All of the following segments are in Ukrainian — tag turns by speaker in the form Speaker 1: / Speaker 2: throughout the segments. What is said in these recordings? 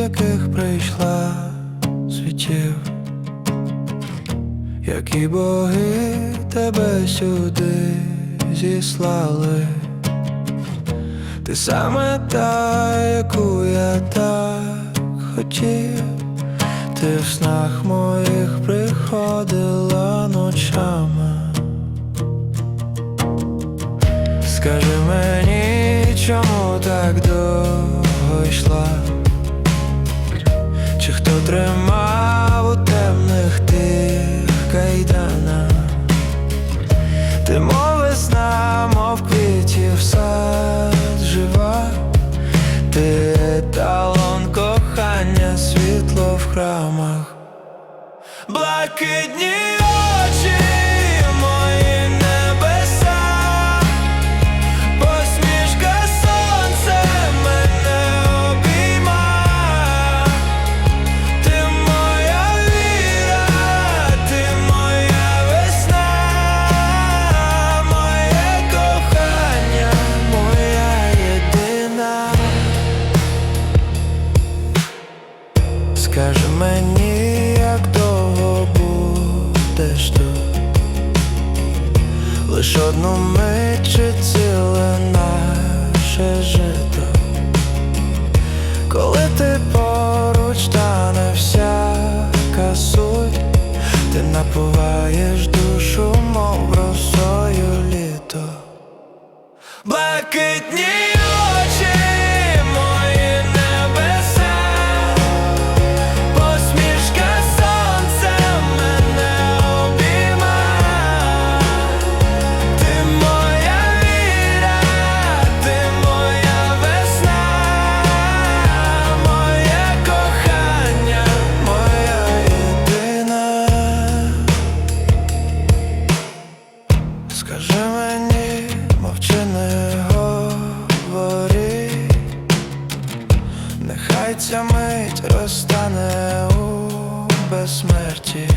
Speaker 1: яких прийшла світів, які боги тебе сюди зіслали. Ти саме та, яку я так хотів, ти в снах моїх приходила ночами. Скажи мені, чому так довго йшла? Чи хто тримав у темних тих кайданах? Ти мов весна, мов квітів сад жива, ти еталон кохання, світло в храмах, блакитні Скажи мені, як довго будеш тут? Лиш одну мить чи ціле наше жито? Коли ти поруч стане всяка суть Ти напуваєш душу, мов росою літо. Блакитні ця мить розтане у безсмерті.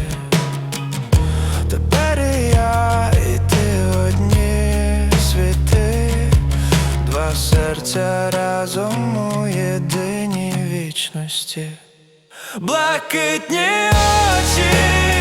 Speaker 1: Тепер і я, і ти одні світи, два серця разом у єдиній вічності. Блакитні очі,